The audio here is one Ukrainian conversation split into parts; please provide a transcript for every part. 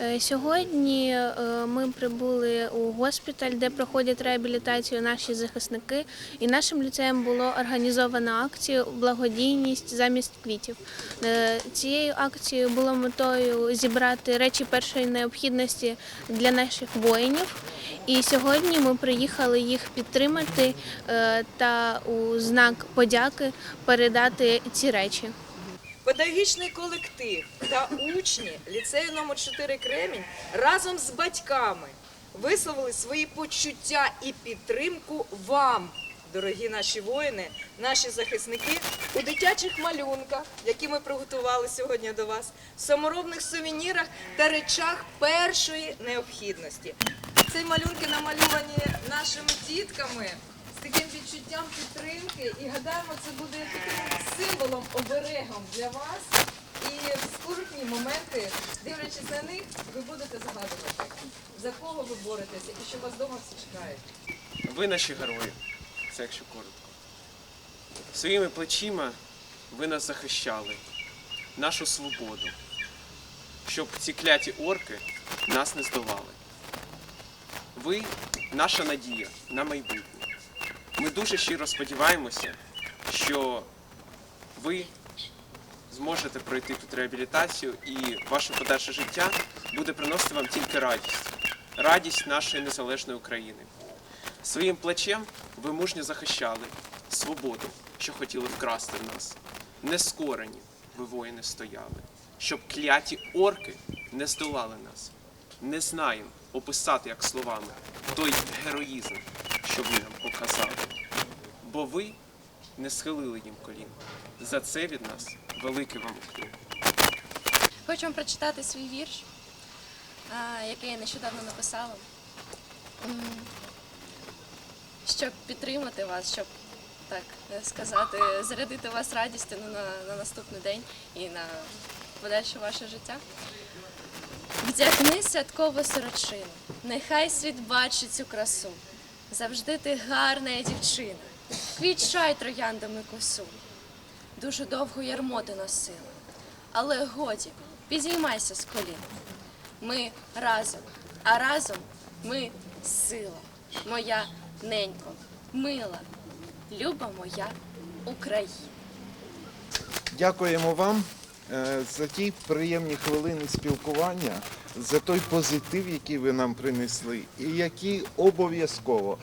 Е, Сьогодні е, ми прибули у госпіталь, де проходять реабілітацію наші захисники, і нашим ліцеєм було організовано акцію Благодійність замість квітів. Е, Цією акцією було метою зібрати речі першої необхідності для наших воїнів. І сьогодні ми приїхали їх підтримати та у знак подяки передати ці речі. Педагогічний колектив та учні ліцею номер 4 Кремінь разом з батьками висловили свої почуття і підтримку вам, дорогі наші воїни, наші захисники, у дитячих малюнках, які ми приготували сьогодні до вас, в саморобних сувенірах та речах першої необхідності. Ці малюнки намальовані нашими дітками таким відчуттям підтримки і гадаємо, це буде таким символом, оберегом для вас. І в скрутні моменти, дивлячись на них, ви будете згадувати, за кого ви боретеся і що вас вдома всі чекають. Ви наші герої, це якщо коротко. Своїми плечима ви нас захищали, нашу свободу, щоб ці кляті орки нас не здолали. Ви наша надія на майбутнє. Ми дуже щиро сподіваємося, що ви зможете пройти тут реабілітацію і ваше подальше життя буде приносити вам тільки радість, радість нашої незалежної України. Своїм плечем ви мужньо захищали свободу, що хотіли вкрасти в нас. Нескорені ви воїни стояли, щоб кляті орки не здолали нас. Не знаємо описати як словами той героїзм, що ви нам показали. Бо ви не схилили їм колін. За це від нас великий вам уклін. Хочу вам прочитати свій вірш, який я нещодавно написала. Щоб підтримати вас, щоб так сказати, зарядити вас радістю на, на наступний день і на подальше ваше життя. Вдягни святкову сорочину, нехай світ бачить цю красу. Завжди ти гарна дівчина, квітчай трояндами косу. Дуже довго ярмо ти носила, але годі, підіймайся з колін. Ми разом, а разом ми сила, моя ненько, мила, люба моя Україна. Дякуємо вам за ті приємні хвилини спілкування, за той позитив, який ви нам принесли, і який обов'язково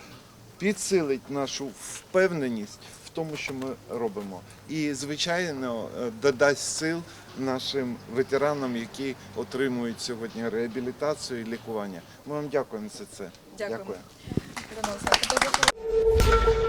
підсилить нашу впевненість в тому, що ми робимо. І, звичайно, е, додасть сил нашим ветеранам, які отримують сьогодні реабілітацію і лікування. Ми вам дякуємо за це. Дякую. Олександрівна,